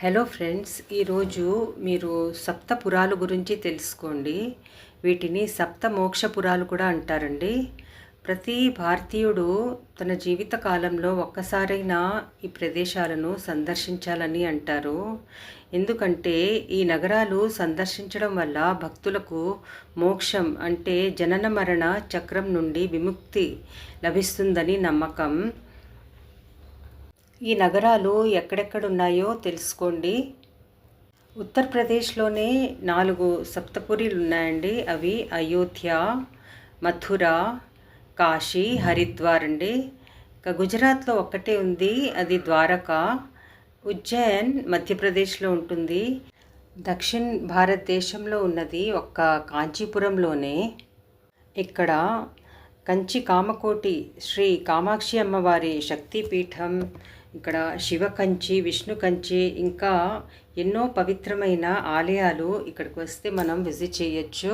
Hello friends ఈరోజు మీరు సప్తపురాలు గురించి తెలుసుకోండి. వీటిని సప్త మోక్షపురాలు కూడా అంటారండి. ప్రతి భారతీయుడు తన జీవిత కాలంలో ఒక్కసారైనా ఈ ప్రదేశాలను సందర్శించాలని అంటారు. ఎందుకంటే ఈ నగరాలు సందర్శించడం వల్ల భక్తులకు మోక్షం అంటే జనన మరణ చక్రం నుండి విముక్తి లభిస్తుందని నమ్మకం. ఈ నగరాలు ఎక్కడెక్కడున్నాయో తెలుసుకోండి. ఉత్తరప్రదేశ్లోనే నాలుగు సప్తపురీలు ఉన్నాయండి అవి అయోధ్య మథుర కాశీ హరిద్వార్ అండి. ఇక గుజరాత్లో ఒక్కటే ఉంది. అది ద్వారకా ఉజ్జయిన్ మధ్యప్రదేశ్లో ఉంటుంది. దక్షిణ్ భారతదేశంలో ఉన్నది ఒక్క కాంచీపురంలోనే. ఇక్కడ కంచి కామకోటి శ్రీ కామాక్షి అమ్మవారి శక్తిపీఠం ఇక్కడ శివ కంచి విష్ణు కంచి ఇంకా ఎన్నో పవిత్రమైన ఆలయాలు ఇక్కడికి వస్తే మనం విజిట్ చేయొచ్చు.